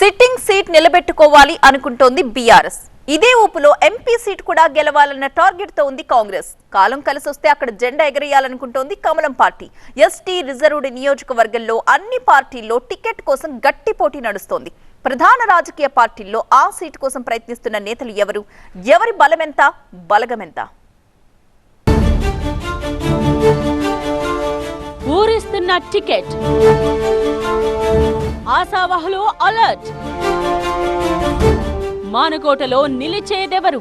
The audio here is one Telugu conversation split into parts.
సిట్టింగ్ సీట్ నిలబెట్టుకోవాలి అనుకుంటోంది బీఆర్ఎస్. ఇదే ఊపులో ఎంపీ సీట్ కూడా గెలవాలన్న టార్గెట్తో ఉంది కాంగ్రెస్. కాలం కలిసి వస్తే అక్కడ జెండా ఎగరేయాలనుకుంటోంది కమలం పార్టీ. ఎస్టీ రిజర్వ్డ్ నియోజకవర్గంలో అన్ని పార్టీల్లో టికెట్ కోసం గట్టి పోటీ నడుస్తోంది. ప్రధాన రాజకీయ పార్టీల్లో ఆ సీట్ కోసం ప్రయత్నిస్తున్న నేతలు ఎవరు? ఎవరి బలమెంత? బలగమెంత? ఊరిస్తున్న టికెట్. ఆశావహులు అలర్ట్. మానకోటలో నిలిచేదెవరు?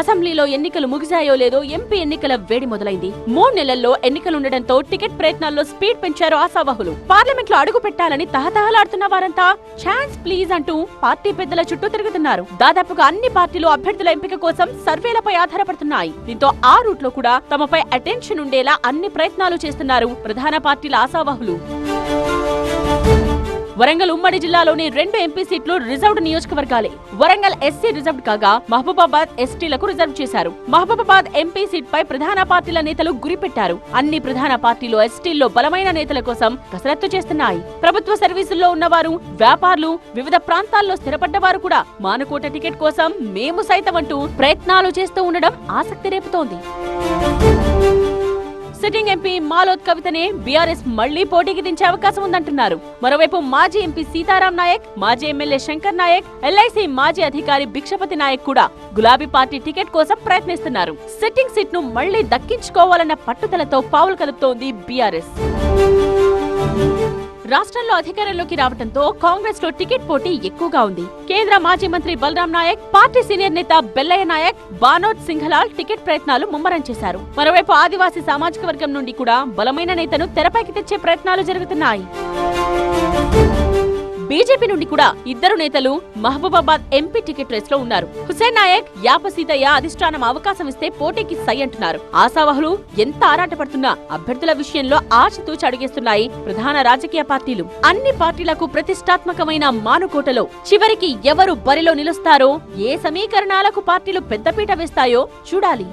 అసెంబ్లీలో ఎన్నికలు ముగిశాయో లేదో ఎంపీ ఎన్నికల వేడి మొదలైంది. మూడు నెలల్లో ఎన్నికలుండటంతో టికెట్ ప్రయత్నాల్లో స్పీడ్ పెంచారు ఆశావహులు. పార్లమెంట్లో అడుగు పెట్టాలని తహతహలాడుతున్న వారంతా ఛాన్స్ ప్లీజ్ అంటూ పార్టీ పెద్దల చుట్టూ తిరుగుతున్నారు. దాదాపుగా అన్ని పార్టీలు అభ్యర్థుల ఎంపిక కోసం సర్వేలపై ఆధారపడుతున్నాయి. దీంతో ఆ రూట్లో కూడా తమపై అటెన్షన్ ఉండేలా అన్ని ప్రయత్నాలు చేస్తున్నారు ప్రధాన పార్టీల ఆశావహులు. వరంగల్ ఉమ్మడి జిల్లాలోని రెండు ఎంపీ సీట్లు రిజర్వ్డ్ నియోజకవర్గాలే. వరంగల్ ఎస్సీ రిజర్వ్డ్ కాగా మహబూబాబాద్ ఎస్టీలకు రిజర్వ్ చేశారు. మహబూబాబాద్ ఎంపీ సీట్ పై ప్రధాన పార్టీల నేతలు గురిపెట్టారు అన్ని ప్రధాన పార్టీలు ఎస్టీల్లో బలమైన నేతల కోసం కసరత్తు చేస్తున్నాయి. ప్రభుత్వ సర్వీసుల్లో ఉన్నవారు వ్యాపారులు వివిధ ప్రాంతాల్లో స్థిరపడ్డవారు కూడా మానుకోట టికెట్ కోసం మేము సైతం అంటూ ప్రయత్నాలు చేస్తూ ఉండడం ఆసక్తి రేపుతోంది. సిట్టింగ్ ఎంపీ మాలోత్ కవితనే బీఆర్ఎస్ మళ్ళీ పోటీకి దించే అవకాశం ఉందంటున్నారు. మరోవైపు మాజీ ఎంపీ సీతారాం నాయక్ మాజీ ఎమ్మెల్యే శంకర్ నాయక్ ఎల్ఐసి మాజీ అధికారి భిక్షపతి నాయక్ కూడా గులాబీ పార్టీ టికెట్ కోసం ప్రయత్నిస్తున్నారు. సిట్టింగ్ సీట్ను మళ్ళీ దక్కించుకోవాలన్న పట్టుదలతో పావులు కదుపుతోంది బీఆర్ఎస్. రాష్ట్రంలో అధికారంలోకి రావడంతో కాంగ్రెస్లో టికెట్ పోటీ ఎక్కువగా ఉంది. కేంద్ర మాజీ మంత్రి బలరాం నాయక్ పార్టీ సీనియర్ నేత బెల్లయ్య నాయక్ బానోద్ సింఘలాల్ టికెట్ ప్రయత్నాలు ముమ్మరం చేశారు. మరోవైపు ఆదివాసీ సామాజిక వర్గం నుండి కూడా బలమైన నేతను తెరపైకి తెచ్చే ప్రయత్నాలు జరుగుతున్నాయి. బీజేపీ నుండి కూడా ఇద్దరు నేతలు మహబూబాబాద్ ఎంపీ టికెట్ రేస్లో ఉన్నారు. హుసేన్ నాయక్ యాప సీతయ్య అధిష్టానం అవకాశం ఇస్తే పోటీకి సై అంటున్నారు. ఆశావహులు ఎంత ఆరాటపడుతున్నా అభ్యర్థుల విషయంలో ఆచితూచి అడిగేస్తున్నాయి ప్రధాన రాజకీయ పార్టీలు. అన్ని పార్టీలకు ప్రతిష్టాత్మకమైన మానుకోటలో చివరికి ఎవరు బరిలో నిలుస్తారో ఏ సమీకరణాలకు పార్టీలు పెద్దపీట వేస్తాయో చూడాలి.